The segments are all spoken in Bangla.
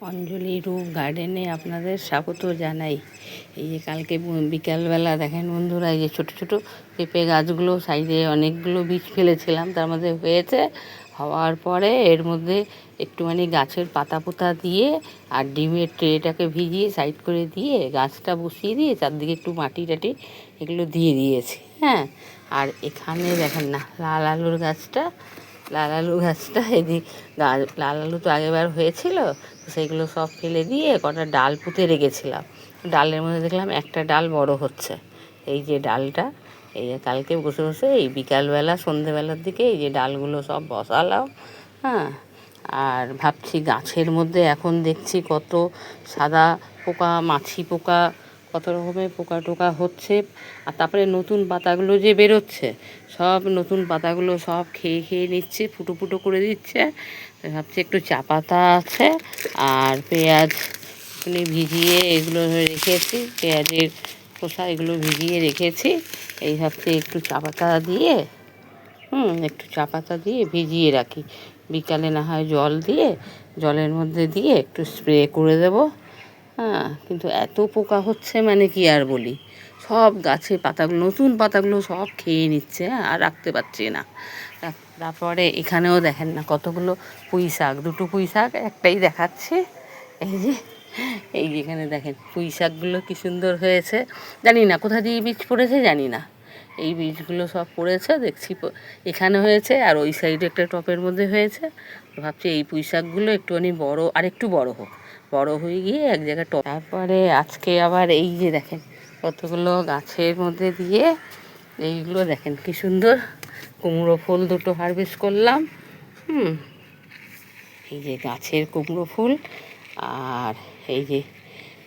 অঞ্জলি রূপ গার্ডেনে আপনাদের স্বাগত জানাই। এই যে কালকে বিকালবেলা দেখেন বন্ধুরা, এই যে ছোটো ছোটো পেঁপে গাছগুলো সাইডে অনেকগুলো বীজ ফেলেছিলাম, তার মধ্যে হয়েছে। হওয়ার পরে এর মধ্যে একটুখানি গাছের পাতা পোতা দিয়ে আর ডিমের ট্রেটাকে ভিজিয়ে সাইড করে দিয়ে গাছটা বসিয়ে দিয়ে চারদিকে একটু মাটি টাটি এগুলো দিয়ে দিয়েছি হ্যাঁ। আর এখানে দেখেন না, লাল আলুর গাছটা লাল আলু গাছটা, এদিক লাল আলু তো আগেবার হয়েছিল সেগুলো সব ফেলে দিয়ে কটা ডাল পুঁতে রেখেছিলাম। ডালের মধ্যে দেখলাম একটা ডাল বড় হচ্ছে। এই যে ডালটা, এই যে কালকে বসে বসে এই বিকালবেলা, সন্ধেবেলার দিকে এই যে ডালগুলো সব বসালাম হ্যাঁ। আর ভাবছি গাছের মধ্যে এখন দেখছি কত সাদা পোকা, মাছি পোকা কত রকমের পোকা টোকা হচ্ছে, আর তারপরে নতুন পাতাগুলো যে বেরোচ্ছে, সব নতুন পাতাগুলো সব খেয়ে খেয়ে নিচ্ছে, ফুটো ফুটো করে দিচ্ছে। ভাবছি একটু চা পাতা আছে আর পেঁয়াজ এখানে ভিজিয়ে এগুলো রেখেছি, পেঁয়াজের খোসা এগুলো ভিজিয়ে রেখেছি। এই ভাবছি একটু চা পাতা দিয়ে, হুম, একটু চা পাতা দিয়ে ভিজিয়ে রাখি। বিকালে না হয় জল দিয়ে, জলের মধ্যে দিয়ে একটু স্প্রে করে দেবো। হ্যাঁ কিন্তু এত পোকা হচ্ছে মানে কি আর বলি? সব গাছে পাতাগুলো, নতুন পাতাগুলো সব খেয়ে নিচ্ছে হ্যাঁ আর রাখতে পারছি না। তারপরে এখানেও দেখেন না কতগুলো পুঁই শাক, দুটো পুঁই শাক একটাই দেখাচ্ছে। এই যে এই যে এখানে দেখেন পুঁই শাকগুলো কি সুন্দর হয়েছে। জানি না, কোথা দিয়ে বীজ পড়েছে জানি না। এই বীজগুলো সব পড়েছে, দেখছি এখানে হয়েছে আর ওই সাইডে একটা টপের মধ্যে হয়েছে। ভাবছি এই পুঁই শাকগুলো একটুখানি বড় আর একটু বড় হোক। বড় হয়ে গিয়ে এক জায়গায় তারপরে আজকে আবার এই যে দেখেন, কতগুলো গাছের মধ্যে দিয়ে এইগুলো দেখেন কি সুন্দর। কুমড়ো ফুল দুটো হারভেস্ট করলাম, হুম। এই যে গাছের কুমড়ো ফুল আর এই যে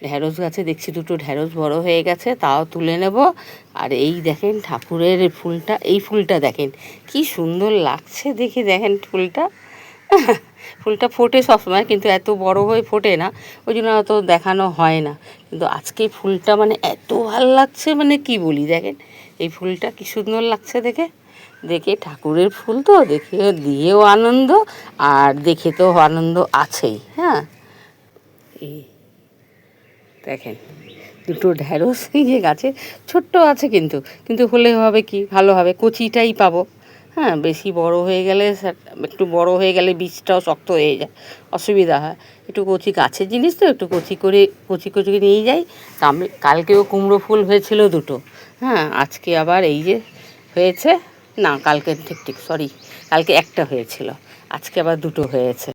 ঢ্যাঁড়স গাছে দেখছি দুটো ঢ্যাঁড়স বড় হয়ে গেছে, তাও তুলে নেব। আর এই দেখেন ঠাকুরের ফুলটা, এই ফুলটা দেখেন কি সুন্দর লাগছে দেখে দেখেন ফুলটা। ফুলটা ফোটে সবসময়, কিন্তু এত বড় হয়ে ফোটে না, ওই জন্য অত দেখানো হয় না। কিন্তু আজকে ফুলটা মানে এত ভালো লাগছে মানে কি বলি, দেখেন, এই ফুলটা কি সুন্দর লাগছে দেখে। দেখে ঠাকুরের ফুল তো, দেখে দিয়েও আনন্দ, আর দেখে তো আনন্দ আছেই হ্যাঁ। এই দেখেন, দুটো ঢ্যাঁড়স এই যে গাছে, ছোট্ট আছে কিন্তু কিন্তু হলে হবে কি, ভালো হবে, কচিটাই পাবো। হ্যাঁ বেশি বড় হয়ে গেলে একটু বড় হয়ে গেলে বীজটাও শক্ত হয়ে যায়, অসুবিধা হয়। একটু কচি গাছের জিনিস তো, একটু কচি করে, কচি কচি করে নিয়ে যাই। কালকেও কুমড়ো ফুল হয়েছিল দুটো। হ্যাঁ আজকে আবার এই যে হয়েছে, না কালকে ঠিক ঠিক সরি কালকে একটা হয়েছিল, আজকে আবার দুটো হয়েছে।